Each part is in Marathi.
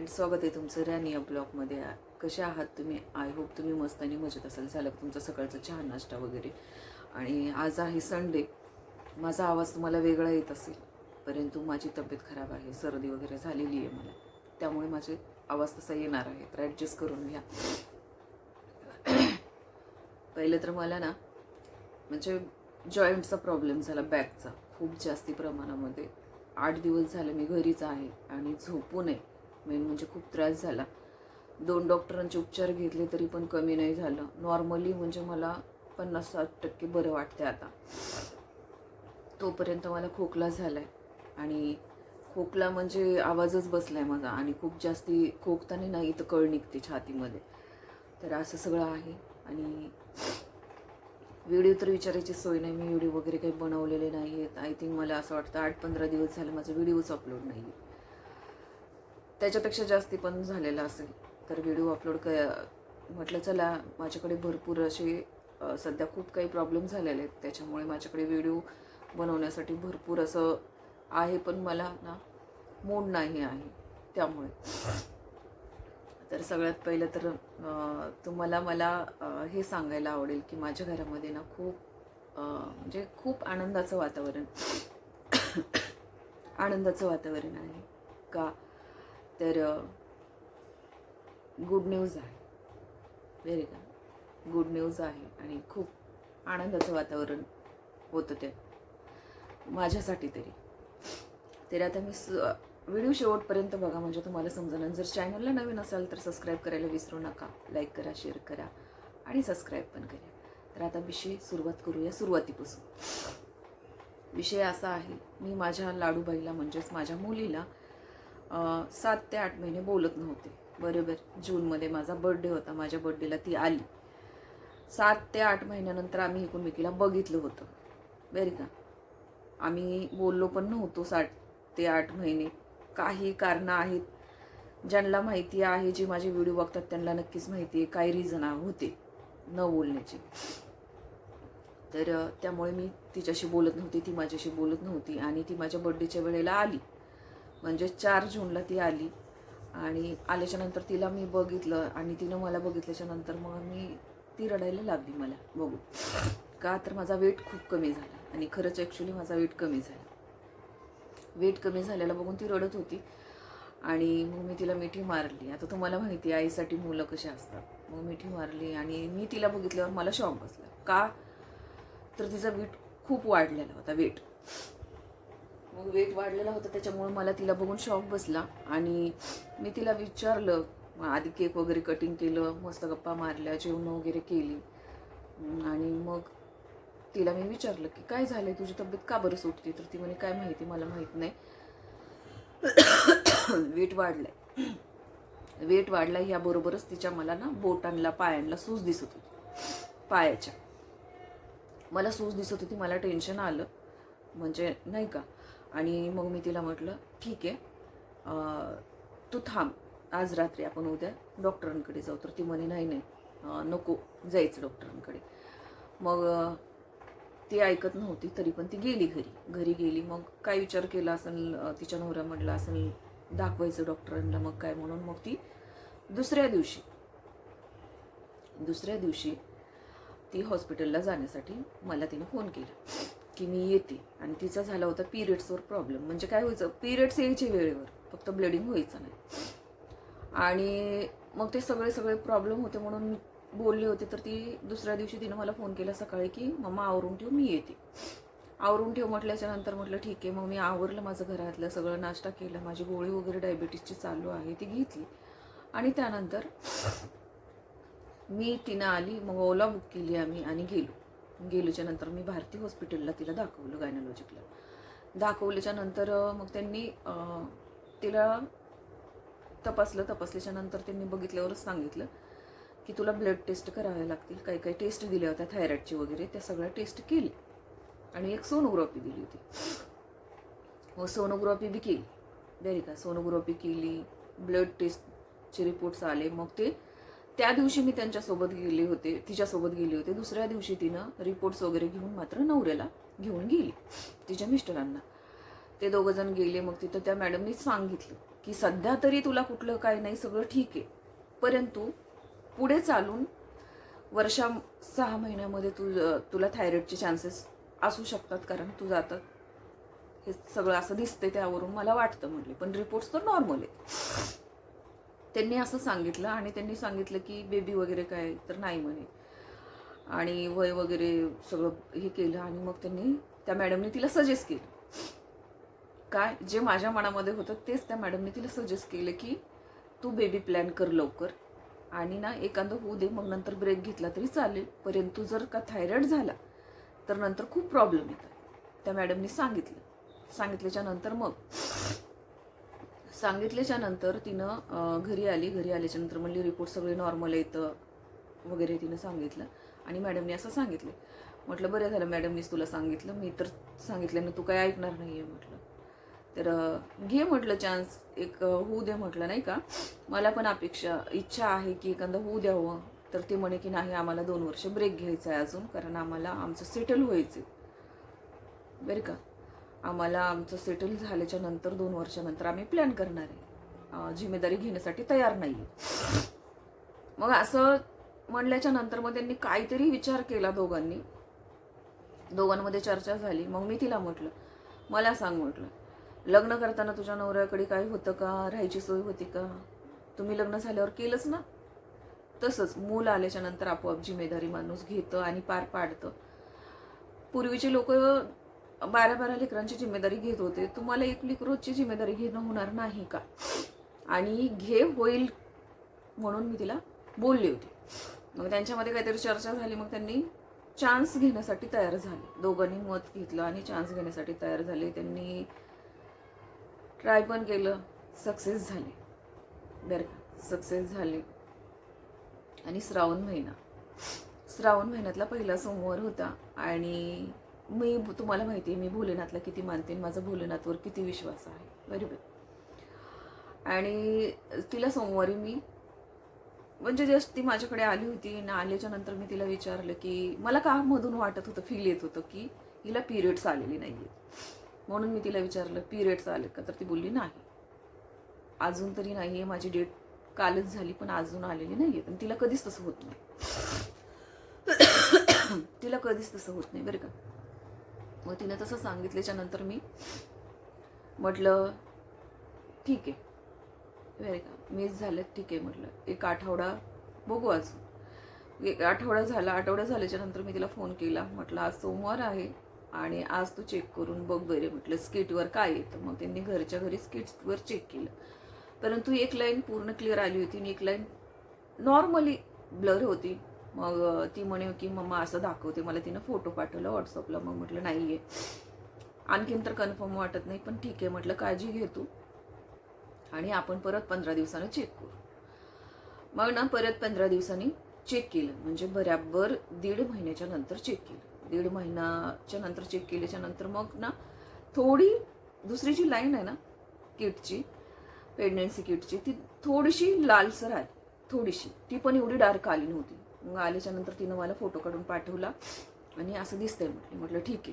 फ्रेंड्स स्वागत आहे तुमचं रॅनिया ब्लॉगमध्ये. कसे आहात तुम्ही? आय होप तुम्ही मस्त आणि मजेत असाल. झालं तुमचा सकाळचा चहा नाश्ता वगैरे? आणि आज आहे संडे माझा आवाज तुम्हाला वेगळा येत असेल परंतु माझी तब्येत खराब आहे. सर्दी वगैरे झालेली आहे मला. त्यामुळे माझे आवाज तसा येणार आहे. तर ॲडजस्ट करून घ्या. पहिलं तर मला ना म्हणजे जॉईंटचा प्रॉब्लेम झाला बॅकचा खूप जास्ती प्रमाणामध्ये. आठ दिवस झाले मी घरीच आहे आणि झोपू नये मेन म्हणजे खूप त्रास झाला. दोन डॉक्टरांचे उपचार घेतले तरी पण कमी नाही झालं. नॉर्मली म्हणजे मला पन्नास साठ टक्के बरं वाटते आता. तोपर्यंत मला खोकला झाला आहे आणि खोकला म्हणजे आवाजच बसला आहे माझा. आणि खूप जास्ती खोकताना नाही तर कळ निघते छातीमध्ये. तर असं सगळं आहे. आणि व्हिडिओ तर विचारायची सोय नाही. मी व्हिडिओ वगैरे काही बनवलेले नाही आहेत आय थिंक मला असं वाटतं आठ पंधरा दिवस झाले माझा व्हिडिओच अपलोड नाही आहे त्याच्यापेक्षा जास्ती पण झालेला असेल. तर व्हिडिओ अपलोड क म्हटलं चला माझ्याकडे भरपूर असे सध्या खूप काही प्रॉब्लेम झालेले आहेत. त्याच्यामुळे माझ्याकडे व्हिडिओ बनवण्यासाठी भरपूर असं आहे पण मला ना मूड नाही आहे त्यामुळे. तर सगळ्यात पहिलं तर तुम्हाला मला हे सांगायला आवडेल की माझ्या घरामध्ये ना खूप म्हणजे खूप आनंदाचं वातावरण आनंदाचं वातावरण आहे. का? तर गुड न्यूज आहे. व्हेरी गुड गुड न्यूज आहे आणि खूप आनंदाचं वातावरण होतं ते. माझ्यासाठी तरी. तरी आता मी व्हिडिओ शेवटपर्यंत बघा. म्हणजे तुम्हाला समजणार जर चॅनलला नवीन असाल तर सबस्क्राईब करायला विसरू नका. लाईक करा शेअर करा आणि सबस्क्राईब पण करा. तर आता विषय सुरुवात करूया सुरुवातीपासून. विषय असा आहे. मी माझ्या लाडूबाईला म्हणजेच माझ्या मुलीला सात ते आठ महिने बोलत नव्हते. बरोबर. जूनमध्ये माझा बड्डे होता. माझ्या बड्डेला ती आली. सात ते आठ महिन्यानंतर आम्ही एकूणमेकीला बघितलं होतं. बरं का? आम्ही बोललो पण नव्हतो साठ ते आठ महिने. काही कारणं आहेत. ज्यांना माहिती आहे जे माझे व्हिडिओ बघतात त्यांना नक्कीच माहिती आहे. काही रिझन होते. न बोलण्याचे. तर त्यामुळे मी तिच्याशी बोलत नव्हती. ती माझ्याशी बोलत नव्हती. आणि ती माझ्या बड्डेच्या वेळेला आली. म्हणजे चार जूनला ती आली. आणि आल्याच्यानंतर तिला मी बघितलं आणि तिनं मला बघितल्याच्या नंतर मग मी ती रडायला लागली मला बघून. का तर माझा वेट खूप कमी झाला आणि खरंच ॲक्च्युली माझा वेट कमी झाला. वेट कमी झालेला बघून ती रडत होती आणि मग मी तिला मिठी मारली. आता तुम्हाला माहिती आहे आईसाठी मुलं कशी असतात. मग मिठी मारली आणि मी तिला बघितल्यावर मला शॉक बसला. का? तर तिचा वेट खूप वाढलेला होता वेट. मग वेट वाढलेला होता त्याच्यामुळे मला तिला बघून शॉक बसला. आणि मी तिला विचारलं आधी केक वगैरे कटिंग केलं मस्त गप्पा मारल्या जेवण वगैरे केली. आणि मग तिला मी विचारलं की काय झालं तुझी तब्येत का बरं सुटते? तर ती म्हणे काय माहिती मला माहीत नाही. वेट वाढलंय. वेट वाढला ह्याबरोबरच तिच्या मला ना बोटांना पायांना सूज दिसत होती. पायाच्या. मला सूज दिसत होती मला टेन्शन आलं. म्हणजे नाही का? आणि मग मी तिला म्हटलं ठीक आहे. तू थांब. आज रात्री आपण उद्या डॉक्टरांकडे जाऊ. तर ती म्हणे नाही नाही. नको. जायचं डॉक्टरांकडे. मग ती ऐकत नव्हती तरी पण ती गेली घरी. घरी गेली मग काय विचार केला असेल तिच्या नवऱ्या म्हटलं असेल दाखवायचं डॉक्टरांना मग काय म्हणून. मग ती दुसऱ्या दिवशी दुसऱ्या दिवशी ती हॉस्पिटलला जाण्यासाठी मला तिने फोन केला. की मी येते. आणि तिचा झाला होता पिरियड्सवर प्रॉब्लेम. म्हणजे काय व्हायचं पिरियड्स यायचे वेळेवर. फक्त ब्लडिंग व्हायचं नाही. आणि मग ते सगळे सगळे प्रॉब्लेम होते म्हणून मी बोलले होते. तर ती दुसऱ्या दिवशी तिनं मला फोन केला सकाळी की मम्मा आवरून ठेव मी येते. आवरून ठेव म्हटल्याच्या नंतर म्हटलं ठीक आहे. मग मी आवरलं माझं घरातलं सगळं नाश्ता केला. माझी गोळी वगैरे डायबिटीसची चालू आहे ती घेतली. आणि त्यानंतर मी तिनं आली. मग ओला बुक केली आम्ही आणि गेलो. गेलोच्या नंतर मी भारती हॉस्पिटलला तिला दाखवलं गायनॉलॉजिकला दाखवल्याच्या नंतर मग त्यांनी तिला तपासलं. तपासल्याच्या नंतर त्यांनी बघितल्यावरच सांगितलं की तुला ब्लड टेस्ट कराव्या लागतील. काही काही टेस्ट दिल्या होत्या थायरॉईडची वगैरे. त्या सगळ्या टेस्ट केली आणि एक सोनोग्राफी दिली होती. व सोनोग्राफी बी केली. बरी का सोनोग्राफी केली. ब्लड टेस्टचे रिपोर्ट्स आले. मग ते त्या दिवशी मी त्यांच्यासोबत गेले होते तिच्यासोबत गेले होते. दुसऱ्या दिवशी तिनं रिपोर्ट्स वगैरे घेऊन मात्र नवऱ्याला घेऊन गेली तिच्या मिस्टरांना. ते दोघं जण गेले मग तिथं त्या मॅडमनी सांगितलं की सध्या तरी तुला कुठलं काय नाही सगळं ठीक आहे. परंतु पुढे चालून वर्षा सहा महिन्यामध्ये तू तुला थायरॉईडचे चान्सेस असू शकतात कारण तू जातात हे सगळं असं दिसते त्यावरून मला वाटतं म्हटले पण रिपोर्ट्स तर नॉर्मल आहेत. त्यांनी असं सांगितलं आणि त्यांनी सांगितलं की बेबी वगैरे काय तर नाही म्हणे. आणि वय वगैरे सगळं हे केलं आणि मग त्यांनी त्या मॅडमने तिला सजेस्ट केलं. काय? जे माझ्या मनामध्ये होतं तेच त्या मॅडमने तिला सजेस्ट केलं की तू बेबी प्लॅन कर लवकर. आणि ना एखादं होऊ दे मग नंतर ब्रेक घेतला तरी चालेल. परंतु जर का थायरॉइड झाला तर नंतर खूप प्रॉब्लेम येतात. त्या मॅडमनी सांगितलं. सांगितल्याच्या नंतर मग सांगितल्याच्या नंतर तिनं घरी आली. घरी आल्याच्यानंतर म्हणली रिपोर्ट सगळे नॉर्मल येतं वगैरे तिनं सांगितलं. आणि मॅडमनी असं सांगितलं. म्हटलं बरं झालं मॅडमनीच तुला सांगितलं. मी तर सांगितल्यानं तू काय ऐकणार नाही आहे म्हटलं. तर घे म्हटलं चान्स. एक होऊ दे म्हटलं नाही का? मला पण अपेक्षा इच्छा आहे की एखादं होऊ द्यावं. तर ते म्हणे की नाही आम्हाला दोन वर्ष ब्रेक घ्यायचा आहे अजून कारण आम्हाला आमचं सेटल व्हायचं बरं का? आम्हाला आमचं सेटल झाल्याच्यानंतर दोन वर्षानंतर आम्ही प्लॅन करणार आहे. जिम्मेदारी घेण्यासाठी तयार नाही मग असं म्हणल्याच्या नंतर मग त्यांनी काहीतरी विचार केला दोघांनी. दोघांमध्ये चर्चा झाली. मग मी तिला म्हटलं मला सांग म्हटलं लग्न करताना तुझ्या नवऱ्याकडे काही होतं का? राहायची सोय होती का? तुम्ही लग्न झाल्यावर केलंच ना? तसंच मूल आल्याच्यानंतर आपोआप जिम्मेदारी माणूस घेतं आणि पार पाडतं. पूर्वीचे लोक बारा बारा लेकरांची जिम्मेदारी घेत होते. तुम्हाला एक लेकरोजची जिम्मेदारी घेणं होणार नाही का? आणि घे होईल म्हणून मी तिला बोलली होती. मग त्यांच्यामध्ये काहीतरी चर्चा झाली. मग त्यांनी चान्स घेण्यासाठी तयार झाले. दोघांनी मत घेतलं आणि चान्स घेण्यासाठी तयार झाले. त्यांनी ट्राय पण केलं. सक्सेस झाले. बरं का? सक्सेस झाले. आणि श्रावण महिना. श्रावण महिन्यातला पहिला सोमवार होता आणि मी तुम्हाला माहिती आहे मी भोलेनाथला किती मानते माझा भोलेनाथवर किती विश्वास आहे. बरोबर? आणि तिला सोमवारी मी म्हणजे जस्ट ती माझ्याकडे आली होती आणि आल्याच्यानंतर मी तिला विचारलं की मला का मधून वाटत होतं फील येत होतं की हिला पिरियड्स आलेली नाही आहेत म्हणून मी तिला विचारलं पिरियड्स आले का? तर ती बोलली नाही. अजून तरी नाही आहे माझी डेट कालच झाली पण अजून आलेली नाही आहेत आणि तिला कधीच तसं होत नाही. तिला कधीच तसं होत नाही बरं का? मग तिने तसं सांगितल्याच्या नंतर मी म्हटलं ठीक आहे. व्हेरी का मिस झालं ठीक आहे म्हटलं. एक आठवडा बघू आज एक आठवडा झाला आठवडा झाल्याच्यानंतर मी तिला फोन केला. म्हटलं आज सोमवार आहे आणि आज तू चेक करून बघ बरे. म्हटलं स्किटवर काय येतं मग त्यांनी घरच्या घरी स्किटवर चेक केलं. परंतु एक लाईन पूर्ण क्लिअर आली होती आणि एक लाईन नॉर्मली ब्लर होती. मग ती म्हणे की मम्मा असं दाखवते मला तिनं फोटो पाठवला व्हॉट्सअपला मग म्हटलं नाही आहे आणखीन तर कन्फर्म वाटत नाही पण ठीक आहे म्हटलं काळजी घे तू आणि आपण परत पंधरा दिवसानं चेक करू. मग ना परत पंधरा दिवसांनी चेक केलं म्हणजे बराबर दीड महिन्याच्या नंतर चेक केलं. दीड महिन्याच्या नंतर चेक केल्याच्यानंतर मग ना थोडी दुसरी जी लाईन आहे ना किटची प्रेग्नन्सी किटची ती थोडीशी लालसर आली थोडीशी. ती पण एवढी डार्क आली नव्हती. मग आल्याच्यानंतर तिनं मला फोटो काढून पाठवला आणि असं दिसतंय म्हटलं. म्हटलं ठीक आहे.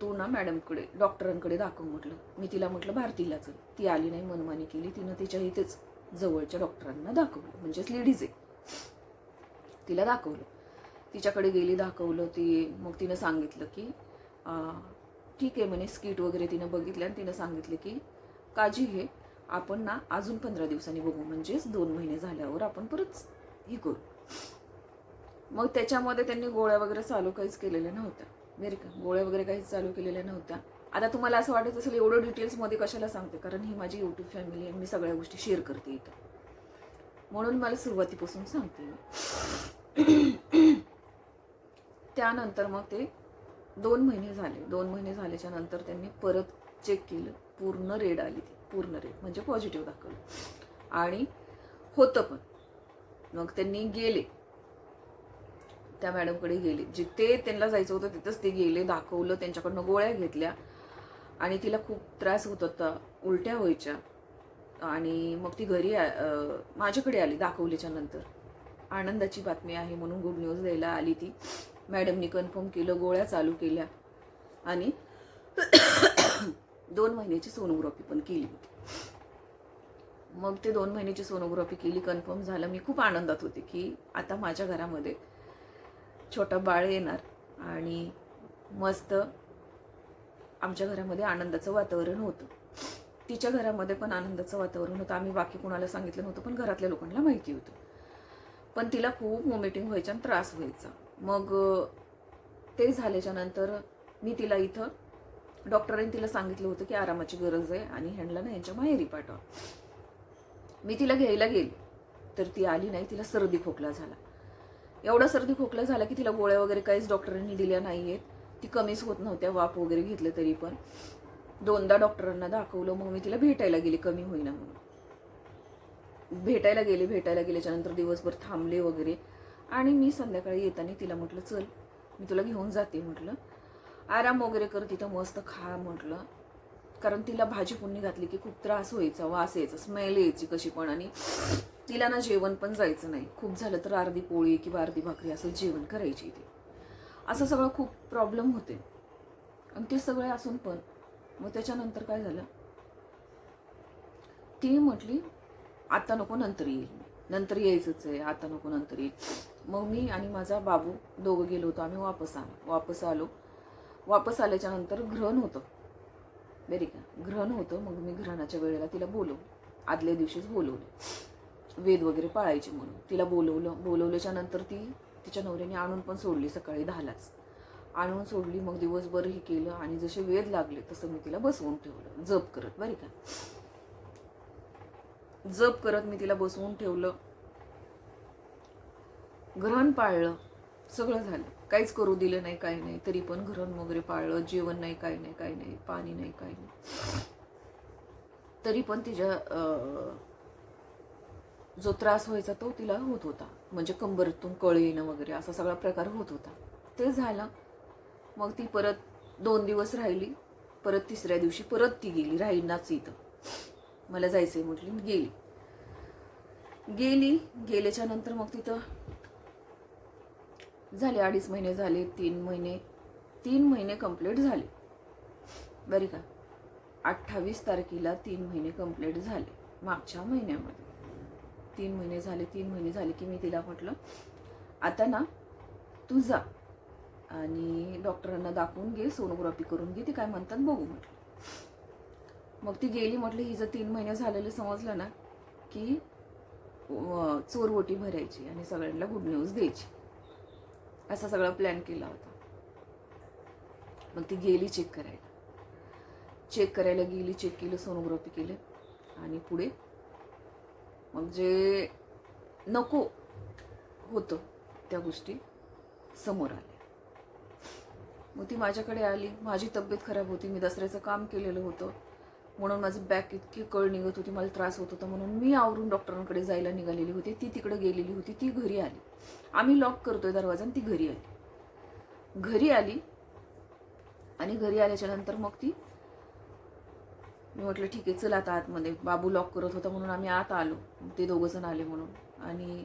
तू ना मॅडमकडे डॉक्टरांकडे दाखव म्हटलं. मी तिला म्हटलं भारतीला चल. ती आली नाही मनमानी केली. तिनं तिच्या इथेच जवळच्या डॉक्टरांना दाखवलं. म्हणजेच लेडीज आहे. तिला दाखवलं. तिच्याकडे गेली दाखवलं ती. मग तिनं सांगितलं की ठीक आहे म्हणे स्किट वगैरे तिनं बघितलं आणि तिनं सांगितलं की काळजी घे. आपण ना अजून पंधरा दिवसांनी बघू. म्हणजेच दोन महिने झाल्यावर आपण परत हे करू. मग त्याच्यामध्ये त्यांनी गोळ्या वगैरे चालू काहीच केलेल्या नव्हत्या. बरं का? गोळ्या वगैरे काहीच चालू केलेल्या नव्हत्या. आता तुम्हाला असं वाटत असेल एवढं डिटेल्समध्ये कशाला सांगते? कारण ही माझी यूट्यूब फॅमिली आहे मी सगळ्या गोष्टी शेअर करते इथं. म्हणून मला सुरुवातीपासून सांगते त्यानंतर मग ते दोन महिने झाले. दोन महिने झाल्याच्यानंतर त्यांनी परत चेक केलं. पूर्ण रेड आली ती. पूर्ण रेड म्हणजे पॉझिटिव्ह दाखवलं. आणि होतं पण. मग त्यांनी गेले. त्या मॅडमकडे गेले. जिथे त्यांना जायचं होतं तिथंच ते गेले दाखवलं त्यांच्याकडनं गोळ्या घेतल्या. आणि तिला खूप त्रास होत होता उलट्या व्हायच्या. आणि मग ती घरी आ- माझ्याकडे आली दाखवल्याच्या नंतर. आनंदाची बातमी आहे म्हणून गुड न्यूज द्यायला आली ती. मॅडमनी कन्फर्म केलं गोळ्या चालू केल्या. आणि दोन महिन्याची सोनोग्राफी पण केली होती. मग ते दोन महिन्याची सोनोग्राफी केली कन्फर्म झालं. मी खूप आनंदात होते की आता माझ्या घरामध्ये छोटं बाळ येणार आणि मस्त आमच्या घरामध्ये आनंदाचं वातावरण होतं. तिच्या घरामध्ये पण आनंदाचं वातावरण होतं. आम्ही बाकी कोणाला सांगितलं नव्हतं पण घरातल्या लोकांना माहिती होतं. पण तिला खूप वॉमिटिंग व्हायचं आणि त्रास व्हायचा. मग ते झाल्याच्यानंतर मी तिला इथं डॉक्टरांनी तिला सांगितलं होतं की आरामाची गरज आहे आणि ह्यांडला ना यांच्या माहेरी पाठवा. मी तिला घ्यायला गेली तर ती आली नाही. तिला सर्दी खोकला झाला. एवढं सर्दी खोकला झाला की तिला गोळ्या वगैरे काहीच डॉक्टरांनी दिल्या नाही आहेत ती कमीच होत नव्हत्या वाफ वगैरे घेतलं तरी पण. दोनदा डॉक्टरांना दाखवलं मग मी तिला भेटायला गेली कमी होईना म्हणून. भेटायला गेले भेटायला गेल्याच्यानंतर दिवसभर थांबले वगैरे. आणि मी संध्याकाळी येताना तिला म्हटलं चल मी तुला घेऊन जाते म्हटलं. आराम वगैरे कर तिथं मस्त खा म्हटलं. कारण तिला भाजी पुन्नी घातली की खूप त्रास व्हायचा वास यायचा स्मेल यायची कशी पण. आणि तिला ना जेवण पण जायचं नाही. खूप झालं तर अर्धी पोळी किंवा अर्धी भाकरी असं जेवण करायची ती असं सगळं खूप प्रॉब्लेम होते. आणि ते सगळे असून पण मग त्याच्यानंतर काय झालं? ती म्हटली आता नको नंतर येईल नंतर यायचंच आहे. आता नको नंतर येईल. मग मी आणि माझा बाबू दोघं गेलो होतो. आम्ही वापस आलो. वापस आलो. वापस आल्याच्यानंतर घृण होतं. बरी का ग्रहण होतं मग मी ग्रहणाच्या वेळेला तिला बोलवलं. आदल्या दिवशीच बोलवलं. वेद वगैरे पाळायचे म्हणून. तिला बोलवलं. बोलवल्याच्या नंतर ती तिच्या नवऱ्याने आणून पण सोडली सकाळी दहालाच आणून सोडली मग दिवसभर हे केलं आणि जसे वेद लागले तसं मी तिला बसवून ठेवलं. जप करत. बरी का जप करत मी तिला बसवून ठेवलं. ग्रहण पाळलं. सगळं झालं. काहीच करू दिलं नाही काही नाही. तरी पण घरण वगैरे पाळलं जेवण नाही काही नाही काही नाही पाणी नाही काही नाही. तरी पण तिच्या जो त्रास व्हायचा तो तिला होत होता. म्हणजे कंबरतून कळ येणं वगैरे असा सगळा प्रकार होत होता. ते झालं. मग ती परत दोन दिवस राहिली. परत तिसऱ्या दिवशी परत ती गेली राहीनाच इथं. मला जायचंय म्हटली गेली. गेली गेल्याच्यानंतर मग तिथं झाले अडीच महिने झाले तीन महिने तीन महिने कंप्लीट झाले. बरी का? अठ्ठावीस तारखेला तीन महिने कंप्लीट झाले मागच्या महिन्यामध्ये. तीन महिने झाले तीन महिने झाले की मी तिला म्हटलं आता ना तू जा आणि डॉक्टरांना दाखवून घे सोनोग्राफी करून घे ती काय म्हणतात बघू म्हटलं. मग ती गेली म्हटलं हिचं तीन महिने झालेलं समजलं ना की अं, चोरवटी भरायची आणि सगळ्यांना गुड न्यूज द्यायची. असा सगळा प्लॅन केला होता. मग ती गेली चेक करायला. चेक करायला गेली चेक केलं सोनोग्राफी केलं आणि पुढे मग जे नको होतं त्या गोष्टी समोर आल्या. मग ती माझ्याकडे आली. माझी तब्येत खराब होती. मी दसऱ्याचं काम केलेलं होतं. म्हणून माझं बॅक इतकी कळ निघत होती मला त्रास होत होता म्हणून मी आवरून डॉक्टरांकडे जायला निघालेली होती. ती तिकडे गेलेली होती ती घरी आली. आम्ही लॉक करतोय दरवाजा आणि ती घरी आली. घरी आली आणि घरी आल्याच्यानंतर मग ती मी म्हटलं ठीक आहे चल आता आतमध्ये. बाबू लॉक करत होता म्हणून आम्ही आत आलो. ते दोघं जण आले म्हणून. आणि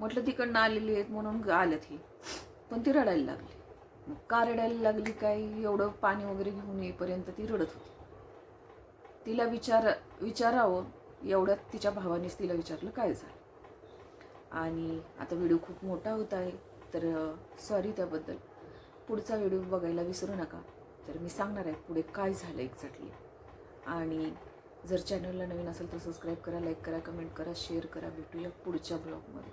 म्हटलं तिकडनं आलेली आहेत म्हणून आल्यात ही. पण ती रडायला लागली. मग का रडायला लागली? काय? एवढं पाणी वगैरे घेऊन येईपर्यंत ती रडत होती. तिला विचार विचारावं. एवढ्यात तिच्या भावानेच तिला विचारलं काय झालं? आणि आता व्हिडिओ खूप मोठा होत आहे तर सॉरी त्याबद्दल. पुढचा व्हिडिओ बघायला विसरू नका. तर मी सांगणार आहे पुढे काय झालं एक्झॅक्टली आणि जर चॅनलला नवीन असेल तर सबस्क्राईब करा लाईक करा कमेंट करा शेअर करा. भेटूया पुढच्या ब्लॉगमध्ये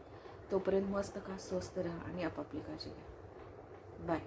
तोपर्यंत मस्त का स्वस्त राहा आणि आपापली काळजी घ्या. बाय